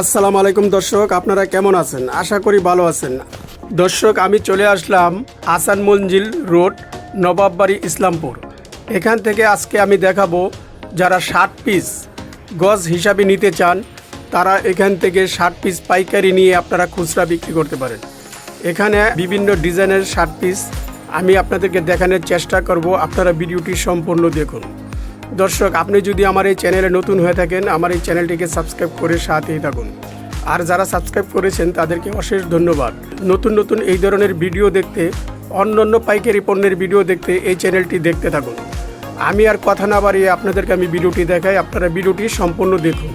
আসসালামু আলাইকুম দর্শক, আপনারা কেমন আছেন? আশা করি ভালো আছেন। দর্শক, আমি চলে আসলাম আসান মঞ্জিল রোড, নবাববাড়ি ইসলামপুর। এখান থেকে আজকে আমি দেখাবো যারা ষাট পিস গজ হিসাবে নিতে চান, তারা এখান থেকে ষাট পিস পাইকারি নিয়ে আপনারা খুচরা বিক্রি করতে পারেন। এখানে বিভিন্ন ডিজাইনের ষাট পিস আমি আপনাদেরকে দেখানোর চেষ্টা করব। আপনারা ভিডিওটি সম্পূর্ণ দেখুন। দর্শক, আপনি যদি আমার এই চ্যানেলে নতুন হয়ে থাকেন, আমার এই চ্যানেলটিকে সাবস্ক্রাইব করে সাথেই থাকুন। আর যারা সাবস্ক্রাইব করেছেন, তাদেরকে অশেষ ধন্যবাদ। নতুন নতুন এই ধরনের ভিডিও দেখতে, অন্য অন্য পাইকারি পণ্যের ভিডিও দেখতে এই চ্যানেলটি দেখতে থাকুন। আমি আর কথা না বাড়িয়ে আপনাদেরকে আমি ভিডিওটি দেখাই। আপনারা ভিডিওটি সম্পূর্ণ দেখুন।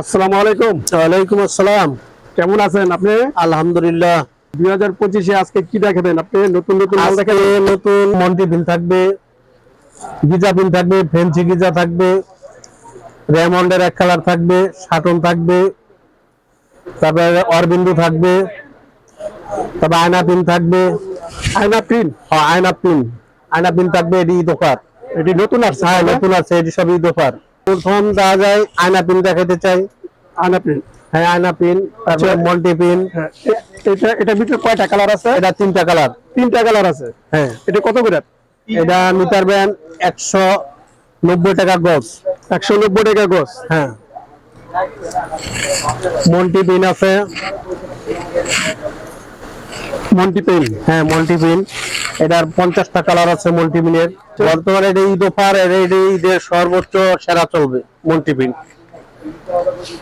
আসসালামু আলাইকুম। ওয়ালাইকুম আসসালাম। কেমন আছেন আপনি? আলহামদুলিল্লাহ। দুই হাজার পঁচিশে আজকে কি দেখাবেন আপনি? নতুন নতুন নতুন মন্টি বিল থাকবে গিজা বিল থাকবে ফেন্সি গিজা থাকবে রেমন্ডের এক কালার থাকবে সাটন থাকবে তারপরে অরবিন্দু থাকবে তারপর আয়না পিন থাকবে। আয়না প্রিন্ট? ও, আয়না পিন আয়না পিন থাকবে এটি অফার। এটি নতুন আসছে হ্যাঁ নতুন আছে এটি সব ঈদ অফার। প্রথম দেওয়া যায় আয়না পিন দেখাতে চাই। আয়না প্রিন্ট হ্যাঁ আয়না পিন তারপরে আচ্ছা। মল্টি পিন হ্যাঁ এ- এটা ভিতরে কয়টা কালার আছে? এটা তিনটা কালার তিনটা কালার আছে? হ্যাঁ। এটা কত করে? এটা নিতে পারবেন একশো নব্বই টাকা গজ। একশো নব্বই টাকা গোস হ্যাঁ। মন্টি পিন আছে। মন্টি পেন হ্যাঁ মল্টি পিন এটার পঞ্চাশটা কালার আছে মল্টি পিনের বর্তমানে এটা ঈদ অফার এটা ঈদের সর্বোচ্চ সেরা চলবে মল্টিপিন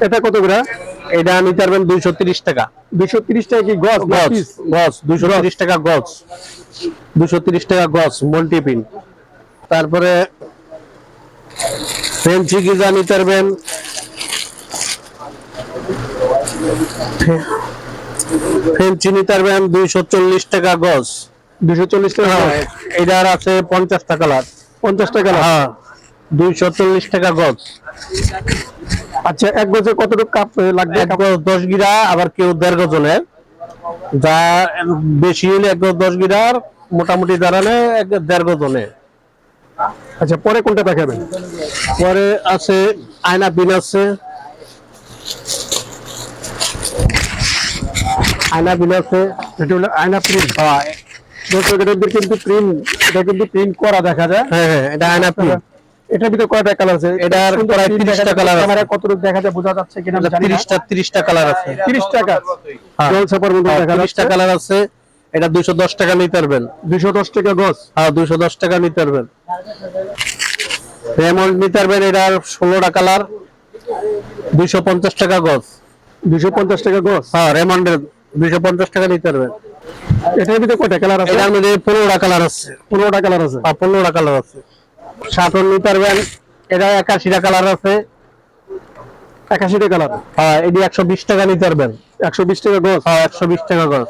এটা কত করে? এটা নিতে পারবেন দুইশো তিরিশ টাকা। দুইশো তিরিশ টাকা কি গছ গছ দুইশো তিরিশ টাকা গছ। দুশো তিরিশ টাকা গছ মল্টিপিন তারপরে ফেন্সি গিজা নিতে পারবেন। ফেন্সি নিতে পারবেন দুইশো চল্লিশ টাকা গজ দুশো চল্লিশ টাকা হ্যাঁ। এটার আছে পঞ্চাশটা কালার পঞ্চাশ টাকা। হ্যাঁ। দুইশো চল্লিশ টাকা গজ। আচ্ছা এক গজে কতটুকু কাপ লাগবে? এক গজ দশ গিরা আবার কেউ দেড় গজনের। যা বেশি হলে এক গজ দশ গিরার মোটামুটি দাঁড়ালে এক দেড় গজনে আচ্ছা পরে কোনটা দেখাবেন? পরে আছে আয়না পিন আছে। আয়না পিন আছে এটা হলো আয়না প্রিন্ট হ্যাঁ দর্শক ভিতরে কিন্তু প্রিন্ট এটা কিন্তু প্রিন্ট করা দেখা যায়। হ্যাঁ হ্যাঁ, এটা আয়না পিন এটার ভিতরে কয়টা কালার আছে? এটার প্রায় print 30 দেখা টা যায়। colour আছে। ক্যামেরায় কতটুকু দেখা যায় বোঝা যাচ্ছে কিনা জানি না। তিরিশটা তিরিশটা কালার আছে। 30 টাকা হ্যাঁ। জল ছাপার মধ্যে দেখা তিরিশটা যাচ্ছে। কালার আছে। এটা দুইশো দশ টাকা নিতে পারবেন 210 টাকা গজ। হ্যাঁ দুইশো দশ টাকা নিতে পারবেন রেমন্ড নিতে পারবেন এটার ষোলোটা কালার দুইশো পঞ্চাশ টাকা গজ। 250 টাকা গজ। হ্যাঁ রেমন্ডের দুইশো পঞ্চাশ টাকা নিতে পারবেন এটার ভিতরে কয়টা কালার আছে? এটার মধ্যে পনেরোটা কালার আছে। 15টা কালার আছে? হ্যাঁ পনেরোটা কালার আছে। সাতন নিতে পারবেন এটা একাশিটা কালার আছে। 81 টাকা কালার হ্যাঁ এটি একশো বিশ টাকা নিতে পারবেন 120 টাকা গজ? হ্যাঁ একশো বিশ টাকা গজ।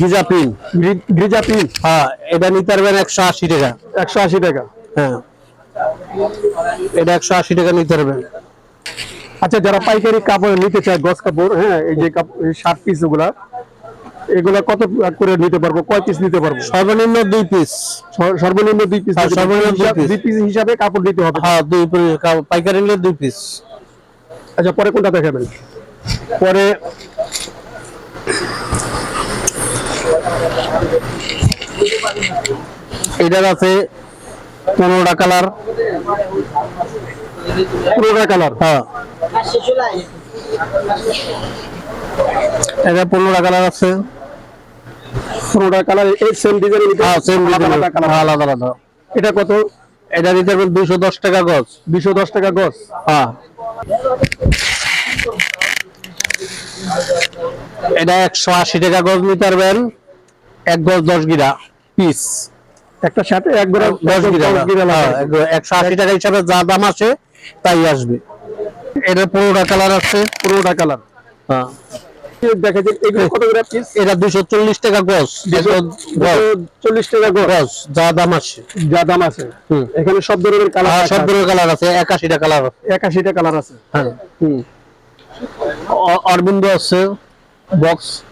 Giza pin? গ্রিজা প্রিন্ট হ্যাঁ এটা নিতে পারবেন একশো আশি টাকা। 180 টাকা? হ্যাঁ। এটা একশো আশি টাকা নিতে পারবেন আচ্ছা যারা পাইকারি কাপড় নিতে চায় গজ কাপড় হ্যাঁ এই যে শার্ট পিসগুলা এগুলা কত করে নিতে পারব? কয় পিস নিতে পারব? সর্বনিম্ন দুই পিস সর্বনিম্ন দুই পিস হ্যাঁ, সর্বনিম্ন দুই পিস হিসাবে কাপড় নিতে হবে। হ্যাঁ দুই পিস পাইকারি নিলে দুই পিস আচ্ছা পরে কোনটা দেখাবেন? পরে এটার আছে পনেরোটা কালার। পুরোটা কালার হ্যাঁ। এটা পনেরোটা কালার আছে। পুরোটা কালার এই সেম ডিজাইন হ্যাঁ সেম আলাদা কালার আলাদা আলাদা এটা কত? এটা দিতে পারবেন দুইশো দশ টাকা গজ। দুশো দশ টাকা গজ? হ্যাঁ। এটা একশো আশি টাকা গজ নিতে পারবেন। এক গজ দশ গিরা। পিস। একটা শার্টে এক গোড়া দশ হ্যাঁ। এক- একশো আশি টাকা হিসাবে যা দাম আসে তাই আসবে। এটা পনেরোটা কালার আছে। পুরোটা কালার। হ্যাঁ। দেখা যায় এগুলো কত করে পিস এটা দুশো চল্লিশ টাকা গজ। চল্লিশ টাকা গজ। যা দাম আসে যা দাম আছে। এখানে সব ধরনের হ্যাঁ, কালার সব ধরনের কালার আছে। একাশিটা কালার আছে। একাশিটা কালার আছে। হ্যাঁ। হুম। অরবিন্দ আছে। বক্স।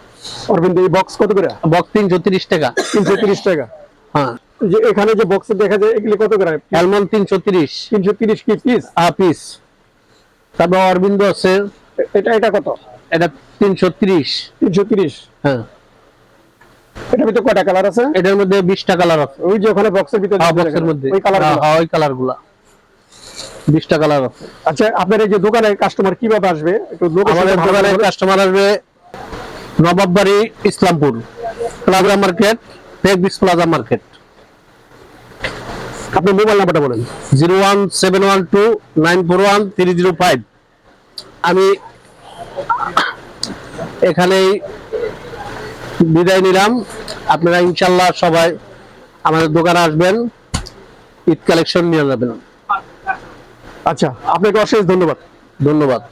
অরবিন্দ এই বক্স কত করে? বক্স তিনশো তিরিশ টাকা। তিনশো তিরিশ টাকা। হ্যাঁ। যে এখানে যে বক্স দেখা যায় এগুলি কত করে অ্যালমন্ড তিনশো তিরিশ। তিনশো তিরিশ কি পিস পিস তারপর অরবিন্দ আছে। এটা এটা কত? এটা তিনশো তিরিশ। তিনশো তিরিশ। হ্যাঁ। এটার ভিতরে কয়টা কালার আছে? এটার মধ্যে বিশটা কালার আছে। ওই যে ওখানে বক্সের ভিতরে হ্যাঁ বক্সের মধ্যে। ওই কালার হ্যাঁ, হ্যাঁ, ওই কালারগুলা বিশটা কালার আছে। আচ্ছা আপনার এই যে দোকানে কাস্টমার কীভাবে আসবে? একটু আমাদের দোকানে কাস্টমার আসবে নবাববাড়ি ইসলামপুর মার্কেট টেক বিস প্লাজা মার্কেট আপনি মোবাইল নাম্বারটা বলেন। Zero one seven one two nine four one three zero five আমি এখানেই বিদায় নিলাম। আপনারা ইনশাল্লাহ সবাই আমাদের দোকানে আসবেন। ঈদ কালেকশন নিয়ে যাবেন। আচ্ছা আপনাকে অশেষ ধন্যবাদ। ধন্যবাদ।